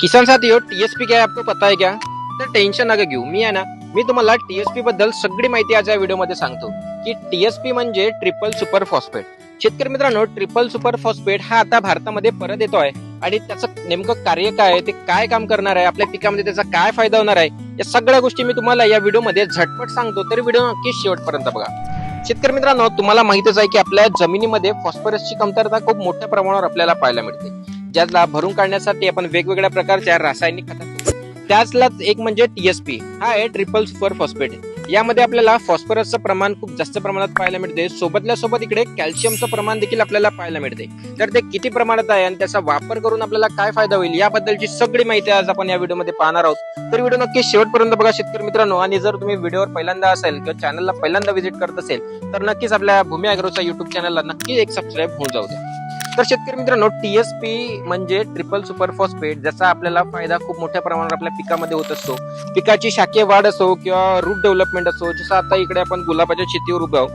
किसान साथियों टीएसपी काय आपको पता आहे क्या? तर टेन्शन नका घेऊ मी आहे ना मी तुम्हाला टीएसपी बद्दल सगळी माहिती आज या व्हिडिओमध्ये सांगतो. की टीएसपी म्हणजे ट्रिपल सुपर फॉस्फेट शेतकरी मित्रांनो ट्रिपल सुपर फॉस्फेट हा आता भारतामध्ये परत येतो आहे आणि त्याचं नेमकं कार्य काय आहे ते काय काम करणार आहे आपल्या पिकामध्ये त्याचा काय फायदा होणार आहे या सगळ्या गोष्टी मी तुम्हाला या व्हिडिओमध्ये झटपट सांगतो. तर व्हिडिओ नक्की शेवटपर्यंत बघा. शेतकरी मित्रांनो तुम्हाला माहितच आहे की आपल्या जमिनीमध्ये फॉस्फरसची कमतरता खूप मोठ्या प्रमाणावर आपल्याला पाहायला मिळते. ज्याला भरून काढण्यासाठी आपण वेगवेगळ्या प्रकारच्या रासायनिक खतात त्याचलाच एक म्हणजे टीएसपी हा आहे ट्रिपल सुपर फॉस्फेट यामध्ये आपल्याला फॉस्फरसचं प्रमाण खूप जास्त प्रमाणात पाहायला मिळते. सोबतल्या सोबत इकडे कॅल्शियमचं प्रमाण देखील आपल्याला पाहायला मिळते. तर ते किती प्रमाणात आहे आणि त्याचा वापर करून आपल्याला काय फायदा होईल याबद्दलची सगळी माहिती आज आपण या व्हिडिओमध्ये पाहणार आहोत. तर व्हिडिओ नक्की शेवटपर्यंत बघा शेतकरी मित्रांनो. आणि जर तुम्ही व्हिडिओवर पहिल्यांदा असेल किंवा चॅनलला पहिल्यांदा व्हिजिट करत असेल तर नक्कीच आपल्या भूमी अग्रोचा युट्यूब चॅनलला नक्की एक सबस्क्राईब होऊन जाऊ द्या. तर शेतकरी मित्रांनो टीएसपी म्हणजे ट्रिपल सुपर फॉस्फेट ज्याचा आपल्याला फायदा खूप मोठ्या प्रमाणावर आपल्या पिकामध्ये होत असतो. पिकाची शाकीय वाढ असो किंवा रूट डेव्हलपमेंट असो जसं आता इकडे आपण गुलाबाच्या शेतीवर उभं आहोत.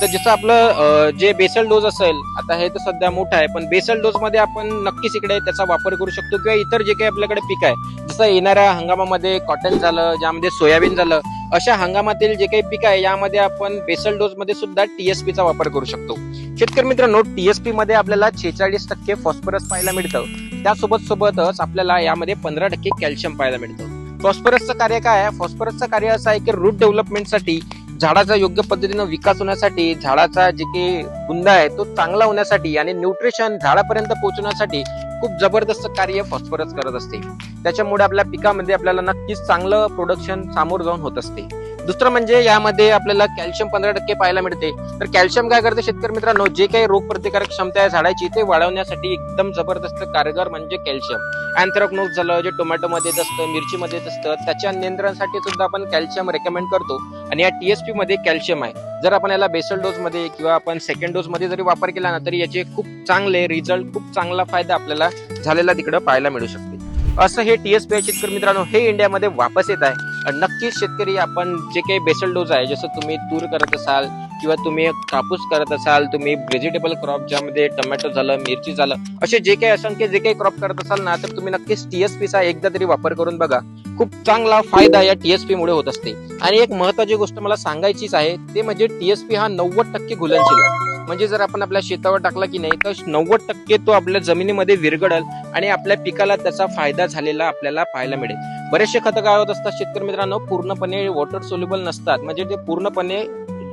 तर जसं आपलं जे बेसल डोस असेल आता हे तर सध्या मोठं आहे पण बेसल डोस मध्ये आपण नक्कीच इकडे त्याचा वापर करू शकतो किंवा इतर जे काही आपल्याकडे पीक आहे जसं येणाऱ्या हंगामामध्ये कॉटन झालं ज्यामध्ये सोयाबीन झालं अशा हंगामातील जे काही पीक आहे यामध्ये आपण बेसल डोस मध्ये सुद्धा टीएसपीचा वापर करू शकतो. शेतकरी मित्रांनो टीएसपी मध्ये आपल्याला छेचाळीस टक्के फॉस्फरस पाहायला मिळतं. त्यासोबत सोबतच आपल्याला यामध्ये पंधरा टक्के कॅल्शियम पाहायला मिळतं. फॉस्फरसचं कार्य काय आहे? फॉस्फरसचं कार्य असं आहे की रूट डेव्हलपमेंटसाठी झाडाचा योग्य पद्धतीनं विकास होण्यासाठी झाडाचा जे काही बुंदा आहे तो चांगला होण्यासाठी आणि न्यूट्रिशन झाडापर्यंत पोहोचण्यासाठी खूप जबरदस्त कार्य फॉस्फरस करत असते. त्याच्यामुळे आपल्या पिकामध्ये आपल्याला नक्कीच चांगलं प्रोडक्शन सामोर जाऊन होत असते. दुसरं म्हणजे यामध्ये आपल्याला कॅल्शियम पंधरा टक्के पाहायला मिळते. तर कॅल्शियम काय करते शेतकरी मित्रांनो? जे काही रोगप्रतिकारक क्षमता आहे झाडाची ते वाढवण्यासाठी एकदम जबरदस्त कारगर म्हणजे कॅल्शियम अँथ्रॉकनोज झालं जे टोमॅटोमध्ये येत असतं मिरचीमध्ये येत असतं त्याच्या नियंत्रणासाठी सुद्धा आपण कॅल्शियम रेकमेंड करतो. आणि या टीएसपी मध्ये कॅल्शियम आहे. जर आपण याला बेसल डोस मध्ये किंवा आपण सेकंड डोस मध्ये जरी वापर केला ना तरी याचे खूप चांगले रिझल्ट खूप चांगला फायदा आपल्याला झालेला तिकडं पाहायला मिळू शकते. असं हे टीएसपी शेतकरी मित्रांनो. हे इंडियामध्ये वापस येत आहे. नक्कीच शेतकरी आपण जे काही बेसल डोस आहे जसं तुम्ही तूर करत असाल किंवा तुम्ही कापूस करत असाल तुम्ही व्हेजिटेबल क्रॉप ज्यामध्ये टोमॅटो झालं मिरची झालं असे जे काही असंख्य जे काही क्रॉप करत असाल ना तर तुम्ही नक्कीच टीएसपीचा एकदा तरी वापर करून बघा. खूप चांगला फायदा या टीएसपी मुळे होत असते. आणि एक महत्वाची गोष्ट मला सांगायचीच आहे ते म्हणजे टीएसपी हा नव्वद टक्के घुलनशील आहे. म्हणजे जर आपण आपल्या शेतावर टाकला की नाही तर नव्वद टक्के तो आपल्या जमिनीमध्ये विरघडल आणि आपल्या पिकाला त्याचा फायदा झालेला आपल्याला पाहायला मिळेल. बरेचसे खतं काय होत असतात शेतकरी मित्रांनो. पूर्णपणे वॉटर सोल्युबल नसतात. म्हणजे ते पूर्णपणे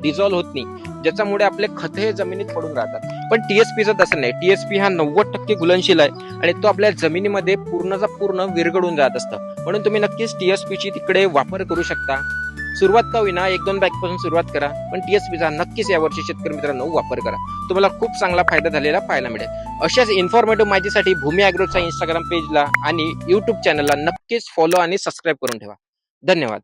डिझॉल्व्ह होत नाही. ज्याच्यामुळे आपले खत हे जमिनीत पडून राहतात. पण टीएसपीचं तसं नाही. टीएसपी हा नव्वद टक्के घुलनशील आहे आणि तो आपल्या जमिनीमध्ये पूर्णचा पूर्ण विरघडून जात असतं. म्हणून तुम्ही नक्कीच टीएसपीची तिकडे वापर करू शकता. सुरुवात का होईना एक दोन बॅगपासून सुरुवात करा. पण टीएसपीचा नक्कीच यावर्षी शेतकरी मित्रांनो वापर करा. तुम्हाला खूप चांगला फायदा झालेला पाहायला मिळेल. अशाच इन्फॉर्मेटिव्ह माहितीसाठी भूमी अॅग्रोच्या इंस्टाग्राम पेजला आणि युट्यूब चॅनलला नक्कीच फॉलो आणि सबस्क्राईब करून ठेवा. धन्यवाद.